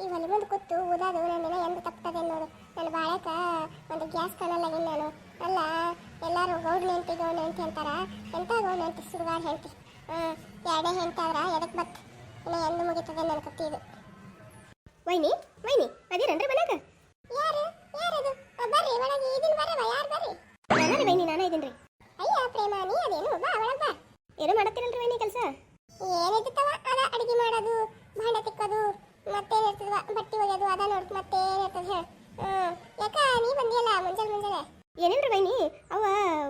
ಈ ಹೊಲ ಮುಂದೆ ಕೂತು ಓದಾದ ನನ್ನ ಎಂದು ತಪ್ತದೆ ನೋಡು. ನನ್ನ ಬಾಳಕ ಒಂದು ಗ್ಯಾಸ್ ಕಾಣಲ್ಲಾಗಿ ನಾನು. ಅಲ್ಲ ಎಲ್ಲರೂ ಗೌಡ್ನ ಹೆಂಡತಿ ಗೌಡ್ನ ಹೆಂಡತಿ ಅಂತಾರ? ಎಂತ ಗೌಡ್ನ ಹೆಂಡತಿ? ಸುಡುಗಾರ ಹೆಂಡತಿ. ಹಾಂ ಎರಡೇ ಹೆಂಡತಿ ಆದ್ರ ಎದಕ್ಕೆ ಬತ್? ಇನ್ನು ಎಂದು ಮುಗಿತದೆ ನನ್ನ ಕತ್ತಿ ಇದು. ವೈನಿ ವೈನಿ ಅದೇನಂದ್ರೆ ಮನ್ಯಾಗ? ಯಾರು? ಯಾರದು? ಬರ್ರಿ ಒಳಗೆ ಇದನ್ ಬರವ ಯಾರು ಬರ್ರಿ? ನಾನೇ ವೈನಿ ನಾನು ಇದಿನ್ರಿ. ಅಯ್ಯ ಪ್ರೇಮ ನೀ ಅದೇನು? ಬಾ ಒಳಗೆ ಬಾ. ಏನು ಮಾಡತ್ತೀರಲ್ರಿ ವೈನಿ ಕೆಲಸ ಏನಿರ್ತವ ಅದ ಅಡಿಗೆ ಮಾಡೋದು ಭಾಂಡೆ ತಿಕ್ಕೋದು ಮತ್ತೇನಿರ್ತದ ಬಟ್ಟೆ ಒಗೆಯೋದು ಅದ ಮತ್ತೆ ಮತ್ತೇನಿರ್ತದ ಹೇಳ. ಹ್ಮ್. ಯಾಕ ನೀ ಬಂದಿಯಲ್ಲ ಮುಂಜಾನೆ ಮುಂಜಾನೆ? ಏನೇನ್ರಿ ಬೈನಿ? ಅವ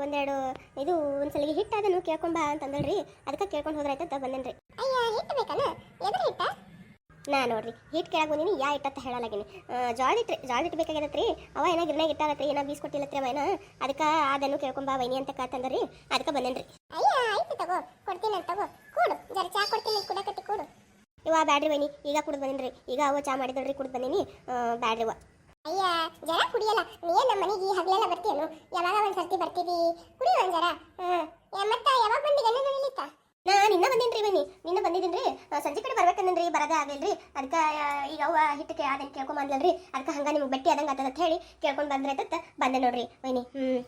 ಒಂದೆರಡು ಇದು ಒಂದ್ಸಲಿಗೆ ಹಿಟ್ಟು ಅದನ್ನು ಕೇಳ್ಕೊಂಬ ಅಂತಂದಳ್ರಿ. ಅದಕ್ಕೆ ಕೇಳ್ಕೊಂಡು ಅಂತ ಬಂದೇನ್ರಿ. ಅಯ್ಯ ಹಿಟ್ಟು ಬೇಕಲ್ಲ ಎದ್ರ ಹಿಟ್ಟ ನಾ ನೋಡ್ರಿ ಹಿಟ್ ಕೇಳಕ್ ಬಂದಿನಿ ಯಾ ಇಟ್ಟತ್ತ ಹೇಳಲಾಗಿನಿ. ಜೋಳದ ಇಟ್ರಿ ಇಟ್ಟು ಬೇಕಾಗ್ಯದತ್ರಿ? ಅವ ಏನೋ ಗಿರ್ನಾಗ ಇಟ್ಟಾರತ್ರಿ ಏನೋ ಬೀಸ್ ಕೊಟ್ಟಿಲ್ಲತ್ರಿ ಅವ ಏನ. ಅದಕ್ಕೆ ಅದನ್ನು ಕೇಳ್ಕೊಂಬ ವೈನಿ ಅಂತ ಕಾತಂದ್ರಿ ಅದಕ್ಕೆ ಬಂದೇನ್ರಿ. ಅಯ್ಯ ಆಯ್ತು ತಗೋ ಕೊಡ್ತೀನಿ ತಗೋ. ಕೂಡು ಜರ ಚಾ ಕೊಡ್ತೀನಿ ಕುಡಕತ್ತಿ ಕೂಡು. ಇವ ಬ್ಯಾಡ್ರಿ ಬನ್ನಿ ಈಗ ಕುಡ್ದು ಬಂದಿನ್ರಿ. ಈಗ ಅವ ಚಾ ಮಾಡಿದ್ರಿ ಕುಡ್ದು ಬಂದೀನಿ. ಬ್ಯಾಡ್ರಿ ಅಯ್ಯ ಜರ ಕುಡಿಯಲ್ಲ. ನೀ ನಮ್ಮ ಮನೆಗೆ ಹಗಲೆಲ್ಲ ಬರ್ತೀಯನು? ಯಾವಾಗ ಒಂದ್ ಸರ್ತಿ ಬರ್ತೀವಿ? ಕುಡಿ ಒಂದ್ ಜರ. ಹ್ಮ್. ಮತ್ತ ಯಾವಾಗ ಬಂದಿ ಗಂಡ ನಡಿಲಿಕ್ಕ ನಾ ನಿನ್ನ ಬಂದೇನ್ರಿ ಬನ್ನಿ ನಿನ್ನ ಬಂದಿದ್ದೀನಿ ಸಂಜೆ ಕಡೆ ಬರ್ಬೇಕಂದ್ರಿ ಬರದೇ ಆಗಲ್ರಿ. ಅದಕ್ಕೆ ಈಗ ಅವ ಹಿಟ್ಟಕ್ಕೆ ಅದನ್ನ ಕೇಳ್ಕೊಂಡ್ ಬಂದ್ಲಲ್ರಿ. ಅದಕ್ಕೆ ಹಂಗ ನಿಮ್ಗೆ ಬೆಟ್ಟಿ ಆದಂಗೆ ಆತದ ಅಂತ ಹೇಳಿ ಕೇಳ್ಕೊಂಡ್ ಬಂದ್ರೆ ಬಂದೆ ನೋಡ್ರಿ ಬನ್ನಿ ಹ್ಮ್.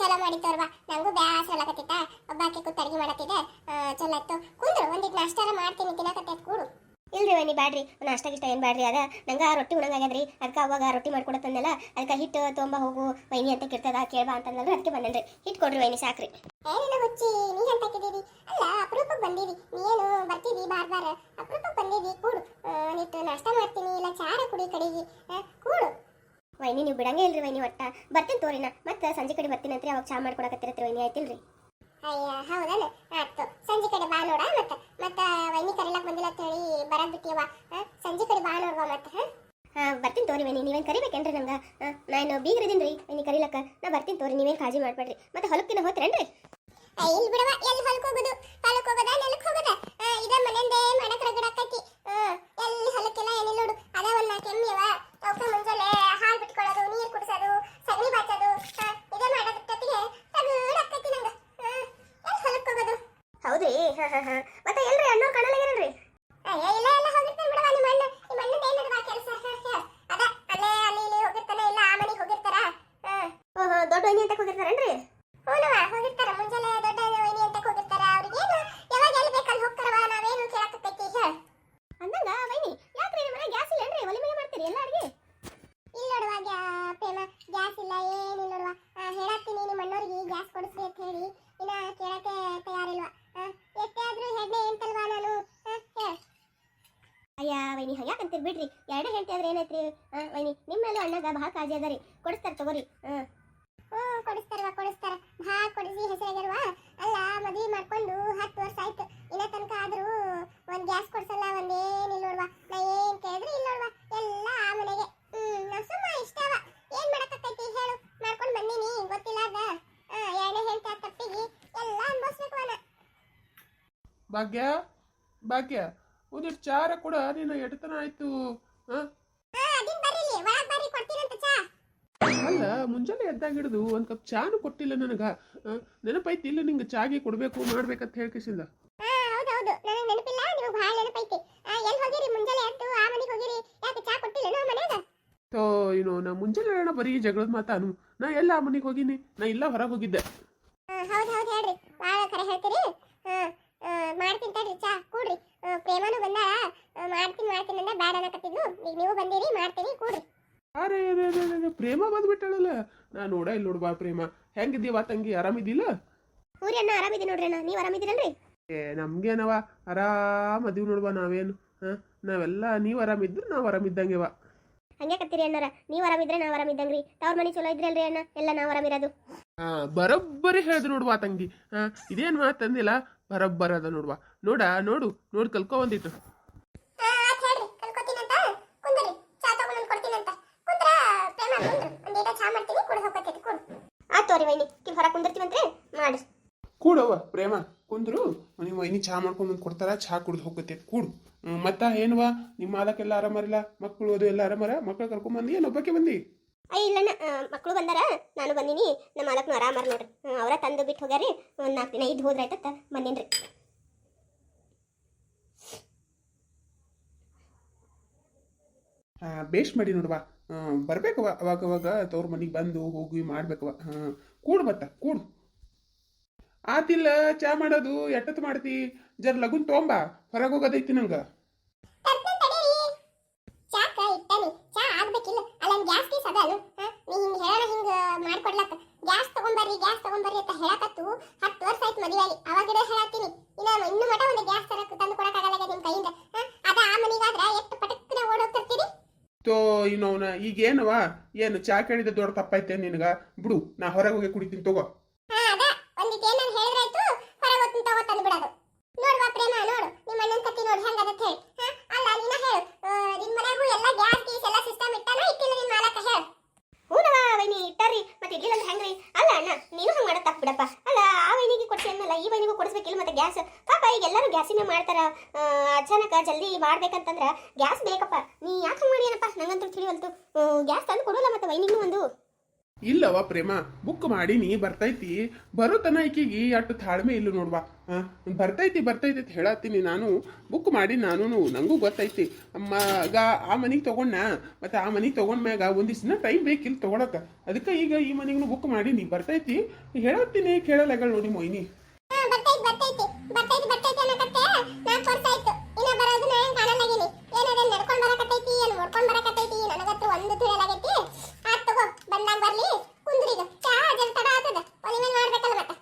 ಚಲೋ ಮಾಡಿತ್ತವ್ರವಾ ನಂಗೂ ಬ್ಯಾಸರ ಆಗತ್ತಿತ್ತ ಒಬ್ಬಾಕೆ ಕೂತ್ ಅಡಿಗೆ ಮಾಡತ್ತಿದೆ. ಚಲೋ ಆಯ್ತು. ಕುಂದ್ರು ಒಂದಿಟ್ ನಾಷ್ಟಾರ ಮಾಡ್ತೀನಿ ತಿನ್ನಕತ್ತೆ ಕೂಡು. ಇಲ್ರಿ ವೈನಿ ಬ್ಯಾಡ್ರಿ. ನಾಷ್ಟ ಗಿಷ್ಟ ಏನು ಬ್ಯಾಡ್ರಿ ಅದ? ನಂಗೆ ರೊಟ್ಟಿ ಉಣಂಗಾಗ್ಯದ್ರಿ ಅದಕ್ಕೆ ಅವಾಗ ರೊಟ್ಟಿ ಮಾಡ್ಕೊಡತ್ತಂದೆಲ್ಲ. ಅದಕ್ಕೆ ಹಿಟ್ಟು ತೊಂಬ ಹೋಗು ವೈನಿ ಅಂತ ಕಿರ್ತದ ಕೇಳ್ಬಾ ಅಂತಂದ್ರೆ ಅದಕ್ಕೆ ಬಂದನ್ರಿ. ಹಿಟ್ಟು ಕೊಡ್ರಿ ವೈನಿ ಸಾಕ್ರಿ. ಏನಿಲ್ಲ ಹುಚ್ಚಿ ನೀ ಅಂತಾಕಿದ್ದೀರಿ ಅಲ್ಲ ಅಪರೂಪಕ್ಕೆ ಬಂದೀರಿ ನೀನು ಬರ್ತಿದಿ ಬಾರ್ ಬಾರ? ಅಪರೂಪಕ್ಕೆ ಬಂದೀವಿ ಕೂಡು. ನಿತ್ತು ನಾಷ್ಟ ಮಾಡ್ತೀನಿ ಇಲ್ಲ ಚಾರ ಕುಡಿ ಕಡೆಗೆ. ಕೂಡು. ವೈನಿ ನೀವು ಬಿಡಂಗೆ ಇಲ್ರಿ ವೈನಿ ಒಟ್ಟ. ಬರ್ತೀನಿ ತೋರಿನ ಮತ್ತೆ ಸಂಜೆ ಕಡೆ ಬರ್ತೀನಿ ಅಂತ ಅವಾಗ ಚಾ ಮಾಡ್ಕೊಡಕತ್ತಿರತ್ರಿ ವೈನಿ ಆಯ್ತಿಲ್ರಿ? ಅಯ್ಯ ಹೌದಲ್ಲ? ಆಯ್ತು. ಸಂಜೆ ಕಡೆ ಬಾ ನೋಡ ಮತ್ತ. ಮತ್ತ ವೈನಿ ಕರಿಲಕ್ ಬಂದಿಲ್ಲ ಅಂತ ಹೇಳಿ ಬರಕ್ ಬಿಟ್ಟಿವ ಸಂಜೆ ಕಡೆ ಬಾ ನೋಡ್ವ ಮತ್ತ ಹಾ? ಬರ್ತೀನಿ ತೋರಿ ವೈನಿ ನೀವೇನು ಕರಿಬೇಕೇನ್ರಿ ನಂಗೆ ನಾನು ಬೀಗ್ರದೀನಿ ವೈನಿ ಕರಿಲಕ್ಕ. ನಾ ಬರ್ತೀನಿ ತೋರಿ ನೀವೇನು ಕಾಳಜಿ ಮಾಡ್ಬೇಡ್ರಿ. ಮತ್ತೆ ಹೊಲಕ್ಕಿನ ಹೋತ್ರೇನ್ರಿ ಆ, ಇಲ್ ಬಿಡವ ಎಲ್ಲಿ ಹೊಲಕ್ಕೆ ಹೋಗೋದು? ಹೊಲಕ್ಕೆ ಹೋಗೋದ ನೆಲಕ್ ಹೋಗೋದ ಆ, ಇದ ಮನೆಂದೇ ಮಾಡಕ್ ರಗಡಾಕೈತಿ ಎಲ್ಲಿ ಹೊಲಕ್ಕೆಲ್ಲ ಏನಿಲ್ಲ ನೋಡು ಅದ ಒಂದ್ ನಾಲ್ಕು ಎಮ್ಮಿಯವ ಅವಕ್ಕ ಮುಂಜಾನೆ ಹಾಲ್ ಬಿಟ್ಕೊಳ್ಳೋದು ನೀರ್ ಕುಡಿಸೋದು ಸಗಣಿ ಬಾಚೋದು ಆ, ಇದ ಮಾಡೋದಕ್ಕೆ ರಗಡಾಕೈತಿ ನಂಗ ಆ, ಎಲ್ಲಿ ಹೊಲಕ್ ಹೋಗೋದು ಹೌದ್ರಿ ಹಾ ಹಾ ಹಾ ಮತ್ತೆ ಎಲ್ರಿ ಅಣ್ಣವ್ರು ಕಾಣಲಾಗ್ಯಾರಲ್ರಿ ಅಯ್ಯ ಇಲ್ಲ ಎಲ್ಲ ಹೋಗಿರ್ತಾನೆ ಬಿಡವ ನಿಮ್ಮ ಅಣ್ಣ ನಿಮ್ಮ ಅಣ್ಣದ ಏನದ ಕೆಲಸ. ಅದ ಅಲ್ಲೇ ಅಲ್ಲಿ ಇಲ್ಲಿ ಹೋಗಿರ್ತಾನೆ ಇಲ್ಲ ಆ ಮನೆಗೆ ಹೋಗಿರ್ತಾರ? ಹಾ. ಓಹೋ ದೊಡ್ಡ ವೈನಿ ಅಂತ ಹೋಗಿರ್ತಾರೇನ್ರಿ? ಹೂನವ ಹೋಗಿರ್ತಾರ. ಮುಂಜಾನೆ ದೊಡ್ಡ ವೈನಿ ಅಂತ ಹೋಗಿರ್ತಾರ? ಯಾವಾಗ ಎಲ್ಲಿ ಬೇಕಲ್ಲಿ ಹೋಗ್ತಾರವ ನಾವೇನು ಕೇಳಕತ್ತೈತಿ ಹೇಳ ಅಂದಂಗ ವೈನಿ ಯಾಕ್ರಿ ನಿಮ್ಮ ಮನೆ ಗ್ಯಾಸ್ ಇಲ್ಲೇನ್ರಿ ಒಲಿ ಮೇಲೆ ಮಾಡ್ತೀರಿ ಎಲ್ಲ ಅಡಿಗೆ ಇಲ್ಲ ನೋಡುವ ಪ್ರೇಮ ಗ್ಯಾಸ್ ಇಲ್ಲ ಏನಿಲ್ಲ ನೋಡುವ ಆ, ಹೇಳತ್ತೀನಿ ನಿಮ್ಮ ಅಣ್ಣವ್ರಿಗೆ ಗ್ಯಾಸ್ ಕೊಡಿಸ್ರಿ ಅಂತ ಹೇಳಿ ಇನ್ನ ಕೇಳಕ್ಕೆ ತಯಾರಿಲ್ವಾ ಆ, ಎಷ್ಟೇ ಆದ್ರೂ ಹೆಣ್ಣೆ ಎಂತಲ್ವಾ ನಾನು ಆ, ಹೇಳ ಅಯ್ಯ ವೈನಿ ಯಾಕಂತೀರಿ ಬಿಡ್ರಿ. ಎರಡೇ ಹೇಳ್ತಿದ್ರೆ ಏನೈತ್ರಿ? ಆ, ವೈನಿ ನಿಮ್ಮ ಮೇಲೂ ಅಣ್ಣಗ ಭಾಳ ಕಾಳಜಿ ಅದರಿ ಕೊಡಿಸ್ತಾರ ತಗೋರಿ. ಓ ಹ್ಞೂ ಕೊಡಿಸ್ತಾರವ ಕೊಡಿಸ್ತಾರ. ಭಾಳ ಕೊಡಿಸಿ ಹೆಸರಾಗ್ಯಾರವ ಅಲ್ಲ ಮದುವೆ ಮಾಡ್ಕೊಂಡು ಹತ್ತು ವರ್ಷ ಆಯ್ತು. ಇನ್ನ ತನಕ ಆದರೂ ಒಂದು ಗ್ಯಾಸ್ ಕೊಡ್ಸಲ್ಲ ಒಂದೇನಿಲ್ಲ ನೋಡ್ವಾ. ನಾ ಏನು ಕೇಳಿದ್ರು ಇಲ್ಲ ನೋಡ್ವಾ. ಎಲ್ಲ ಆ ಮನೆಗೆ. ಹ್ಮ್ ನಾ ಸುಮ್ಮ ಇಷ್ಟವ ಏನ್ ಮಾಡಕತ್ತೈತಿ ಹೇಳು. ಮಾಡ್ಕೊಂಡು ಬಂದೀನಿ. ಗೊತ್ತಿಲ್ಲ ಅದ. ಎರಡನೇ ಹೇಳ್ತಾ ತಪ್ಪಿಗೆ ಎಲ್ಲ ಅನ್ಭವಿಸ್ಬೇಕು ಭಾಗ್ಯ ಭಾಗ್ಯ. ಒಂದಿಟ್ಟು ಚಾರ ಕೂಡ ನಿನ್ನ ಎಡತನ ಆಯ್ತು ಅಲ್ಲ ಮುಂಜಾನೆ ಎದ್ದಾಗ ಹಿಡಿದು ಒಂದು ಕಪ್ ಚಾನು ಕೊಟ್ಟಿಲ್ಲ ನನಗ ನೆನಪೈತಿ ಇಲ್ಲ ನಿಂಗೆ ಚಾಗಿ ಕೊಡಬೇಕು ಮಾಡ್ಬೇಕಂತ ಹೇಳ್ಕಿಸಿಲ್ಲ ತೋ ಏನು ನಾ ಮುಂಜಾನೆ ಹೇಳೋಣ ಬರೀ ಜಗಳದ ಮಾತಾನು. ನಾ ಎಲ್ಲ ಆ ಮನೆಗೆ ಹೋಗಿನಿ ನಾ ಇಲ್ಲ ಹೊರಗೆ ಹೋಗಿದ್ದೆ. ಹೌದು ಹೌದು ಹೇಳ್ರಿ. ಭಾಳ ಕರೆ ಹೇಳ್ತೀರಿ. ಹಾಂ ಮಾಡ್ತೀನಿ ತಡ್ರಿ ಚಾ ಕೂಡ್ರಿ. ಪ್ರೇಮನು ಬಂದಾಳ. ಮಾಡ್ತೀನಿ ಮಾಡ್ತೀನಿ ಅಂದ ಬ್ಯಾಡ ಅನ್ನಕತ್ತಿದ್ಲು ಈಗ ನೀವು ಬಂದಿರಿ ಮಾಡ್ತೀನಿ ಕೂಡ್ರಿ. ಅರೆ ಅರೆ, ಅರೆ, ಅರೆ, ಪ್ರೇಮ ಬಂದ್ಬಿಟ್ಟಾಳಲ್ಲ. ನಾ ನೋಡ ಇಲ್ಲಿ ನೋಡ್ಬಾ ಪ್ರೇಮ. ಹೆಂಗಿದ್ದೀವ ತಂಗಿ ಆರಾಮಿದ್ದಿಲ್ಲ ಊರಿ ಅಣ್ಣ ಆರಾಮಿದೆ ನೋಡ್ರಿ ಅಣ್ಣ. ನೀವು ಆರಾಮಿದ್ದೀರಲ್ರಿ? ಏ ನಮ್ಗೇನವ? ಆರಾಮ್ ಅದೀವಿ ನೋಡ್ಬಾ ನಾವೇನು? ಹಾ ನಾವೆಲ್ಲ ನೀವು ಆರಾಮಿದ್ರು ನಾವು ಆರಾಮಿದ್ದಂಗೆವ. ಹಂಗೆ ಕತ್ತೀರಿ ಅಣ್ಣಾರ. ನೀವು ಆರಾಮಿದ್ರೆ ನಾವು ಆರಾಮಿದ್ದಂಗ್ರಿ. ತವ್ರ ಮನೆ ಚಲೋ ಇದ್ರಲ್ರಿ ಅಣ್ಣ. ಎಲ್ಲ ನಾವು ಆರಾಮಿರೋದು. ಹಾ ಬರೋಬ್ಬರಿ ಹೇಳ್ದು ನೋಡ್ವಾ ತಂಗಿ. ಹಾ ಇದೇನ್ ಮಾತಂದಿಲ್ಲ ಬರೋಬ್ಬರ ಅದ ನೋಡ್ವಾ. ನೋಡ ನೋಡು ನೋಡಿ ಕಲ್ಕೊ ಒಂದಿಟ್ಟು ಕೂಡವ್ವ ಪ್ರೇಮ ಕುಂದ್ರು. ನೀವು ಇನ್ನಿ ಚಹಾ ಮಾಡ್ಕೊಂಡು ಬಂದು ಕೊಡ್ತಾರ ಚಹಾ ಕುಡ್ದು ಹೋಗತ್ತೆ ಕೂಡು. ಮತ್ತ ಏನ್ವ ನಿಮ್ಮ ಮಾಲಕ್ಕೆಲ್ಲ ಆರಾಮರಿಲ್ಲ ಮಕ್ಕಳು ಅದು ಎಲ್ಲ ಆರಾಮರ ಮಕ್ಕಳು ಕರ್ಕೊಂಡ್ ಬಂದಿ ಏನು ಒಬ್ಬಕ್ಕೆ ಬಂದಿ? ಅಯ್ಯ ಇಲ್ಲಣ್ಣ ಮಕ್ಕಳು ಬಂದಾರ? ನಾನು ಬಂದೀನಿ. ನಮ್ಮ ಮಾಲಕ್ನು ಆರಾಮಾರ ನೋಡ್ರಿ. ಅವರ ತಂದು ಬಿಟ್ಟು ಹೋಗ್ಯಾರಿ. ಒಂದು ನಾಲ್ಕು ದಿನ ಇದ್ದು ಹೋದ್ರಾಯ್ತತ್ತ ಬಂದೇನ್ರಿ. ಬೇಷ್ ಮಾಡಿ ನೋಡುವ ಬರ್ಬೇಕವ ಅವಾಗ ಅವಾಗ ತವ್ರ ಮನೆಗೆ ಬಂದು ಹೋಗಿ ಮಾಡ್ಬೇಕವ ಹಾಂ, ಕೂಡು ಬತ್ತ ಕೂಡು. ಆತಿಲ್ಲ, ಚಾ ಮಾಡೋದು, ಎಟ್ಟತ್ ಮಾಡ್ತಿ? ಜರ ಲಗುನ್ ತೊಂಬ ಹೊರಗೆ ಹೋಗೋದೈತಿ ನಂಗೆ ತರ್ತೇನ್ ತಡೀರಿ ಚಾಕ ಇಟ್ಟನಿ ಚಾ ಆಗ್ಬೇಕಿಲ್ಲ ಅಲ್ಲ ಗ್ಯಾಸ್ ಗೀಸ್ ಅದ ಅಲ್ಲ ಹಾ? ನೀ ಹಿಂಗ್ ಹೇಳ ಹಿಂಗ ಮಾಡ್ಕೊಡ್ಲಕ್ಕ. ಗ್ಯಾಸ್ ತಗೊಂಬರ್ರಿ ಗ್ಯಾಸ್ ತಗೊಂಬರ್ರಿ ಅಂತ ಹೇಳಕತ್ತು ಹತ್ತು ವರ್ಷ ಆಯ್ತು ಮದುವೆಯಲ್ಲಿ ಅವಾಗಿಡ ಹೇಳತ್ತೀನಿ. ಇನ್ನ ಇನ್ನು ಮಟ ಒಂದು ಗ್ಯಾಸ್ ತರಕ್ ತಂದು ಕೊಡಕ್ಕಾಗಲ್ಲ ನಿಮ್ ಕೈಯಿಂದ? ಅದ ಆ ಮನಿಗಾದ್ರ ಎಷ್ಟು ಪಟಕ್ನ ಓಡೋಗ್ತಿರ್ತೀರಿ ತೋ ಇನ್ನವನ ಈಗ ಏನವ ಏನು ಚಾ ಕೇಳಿದ ದೊಡ್ಡ ತಪ್ಪೈತೆ ನಿನಗ? ಬಿಡು ನಾ ಹೊರಗೆ ಹೋಗಿ ಕುಡಿತೀನಿ ತಗೋ. ಹೇಳಿದ್ರಾಯ್ತು ಹೊರಗೆ ಹೋಗ್ತೀನಿ ತಗೋ ತಂದು ಬಿಡೋದು ನೋಡ್ವಾ ಪ್ರೇಮ ನೋಡು. ನಿಮ್ಮ ಅಣ್ಣನ ಕತ್ತಿ ನೋಡಿ ಹೆಂಗದ ಹೇಳಿ. ನೀನ ಹೇಳು. ಆ, ನಿಮ್ ಮನ್ಯಾಗೂ ಎಲ್ಲ ಗ್ಯಾಸ್ ಗೀಸ್ ಎಲ್ಲ ಸಿಸ್ಟಮ್ ಇಟ್ಟಾನ ಇಟ್ಟಿಲ್ಲ ನಿಮ್ ಮಾಲಕ ಹೇಳು. ಹೂನವ ವೈನಿ ಇಟ್ಟಾರಿ ಮತ್ತೆ ಇಡ್ಲಿಲ್ಲ ಅಂದ್ರೆ ಹೆಂಗ್ರಿ? ಅಲ್ಲ ಅಣ್ಣ ನೀನು ಹಂಗೆ ಮಾಡಕ್ ತಪ್ಪು ಬಿಡಪ್ಪ. ಅಲ್ಲ ಆ ವೈನಿಗೆ ಕೊಡ್ಸಿ ಅನ್ನಲ್ಲ ಈ ವೈನಿಗೂ ಕೊಡಿಸ್ಬೇಕಿಲ್ಲ ಮತ್ತೆ ಗ್ಯಾಸ್ ಪಾಪ ಈಗ ಎಲ್ಲರೂ ಗ್ಯಾಸಿನ ಮಾಡ್ತಾರ. ಅಚಾನಕ ಜಲ್ದಿ ಮಾಡ್ಬೇಕಂತಂದ್ರ ಗ್ಯಾಸ್ ಬೇಕಪ್ಪ. ನೀ ಯಾಕೆ ಮಾಡಿಯನಪ್ಪ ನಂಗಂತೂ ತಿಳಿವಲ್ತು. ಗ್ಯಾಸ್ ತಂದು ಕೊಡೋಲ್ಲ ಮತ್ತೆ ವೈನಿಗೂ ಒಂದು. ಇಲ್ಲವ ಪ್ರೇಮ ಬುಕ್ ಮಾಡೀನಿ ಬರ್ತೈತಿ. ಬರೋ ತನ ಈಕಿಗೆ ಅಷ್ಟು ತಾಳ್ಮೆ ಇಲ್ಲ ನೋಡ್ವಾ. ಬರ್ತೈತಿ ಬರ್ತೈತಿ ಅಂತ ಹೇಳತ್ತೀನಿ ನಾನು. ಬುಕ್ ಮಾಡಿ ನಾನು ನಂಗೂ ಗೊತ್ತೈತಿ. ಮಗ ಆ ಮನೆಗೆ ತಗೊಂಡ, ಮತ್ತೆ ಆ ಮನೆಗೆ ತಗೊಂಡ್ಮ್ಯಾಗ ಒಂದಿವ್ಸನ ಟೈಮ್ ಬೇಕಿಲ್ಲ ತಗೊಳಕ. ಅದಕ್ಕೆ ಈಗ ಈ ಮನೆಗೂ ಬುಕ್ ಮಾಡೀನಿ ಬರ್ತೈತಿ. ಹೇಳತ್ತೀನಿ ಕೇಳಲ್ಲ ನೋಡಿ ಮೊಯ್ನಿ ಹಾ, ಬರ್ತೈತ್ ಬರ್ತೈತಿ ಬರ್ತೈತಿ ಬರ್ತೈತಿ ಅನ್ನಕತ್ತೆ ನಾಲ್ಕು ವರ್ಷ ಆಯ್ತು ಇನ್ನ ಬರೋದು ನಾ ಹೆಂಗ್ ಕಾಣಲಾಗಿನಿ ಏನದ ನಡ್ಕೊಂಡ್ ಬರಕತ್ತೈತಿ ಏನ್ ನೋಡ್ಕೊಂಡ್ ಬರಕತ್ತೈತಿ ನನಗಂತೂ ಒಂದು ತಿಳಿಯಲಾಗೈತಿ ಆತ್ ತಗೋ ಬಂದಾಗ ಬರ್ಲಿ ಕುಂದ್ರೀಗ ಚಾ ಜಲ್ ತಡ ಆತದ ಒಲಿ ಮೇಲೆ ಮಾಡ್ಬೇಕಲ್ಲ ಮತ್ತೆ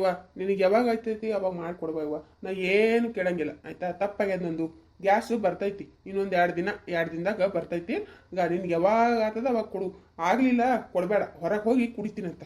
ಏವ ನಿನಗೆ ಯಾವಾಗ ಆಯ್ತೈತಿ? ಅವಾಗ ಮಾಡ್ಕೊಡ್ಬೇವ ನಾ ಏನು ಕೇಳಂಗಿಲ್ಲ. ಆಯ್ತಾ? ತಪ್ಪಾಗ್ಯದ ನಂದು. ಗ್ಯಾಸು ಬರ್ತೈತಿ. ಇನ್ನೊಂದು ಎರಡು ದಿನ, ಎರಡು ದಿನದಾಗ ಬರ್ತೈತಿ. ಈಗ ನಿನ್ಗೆ ಯಾವಾಗ ಆಗ್ತದ ಅವಾಗ ಕೊಡು. ಆಗ್ಲಿಲ್ಲ, ಕೊಡಬೇಡ. ಹೊರಗೆ ಹೋಗಿ ಕುಡಿತೀನಂತ.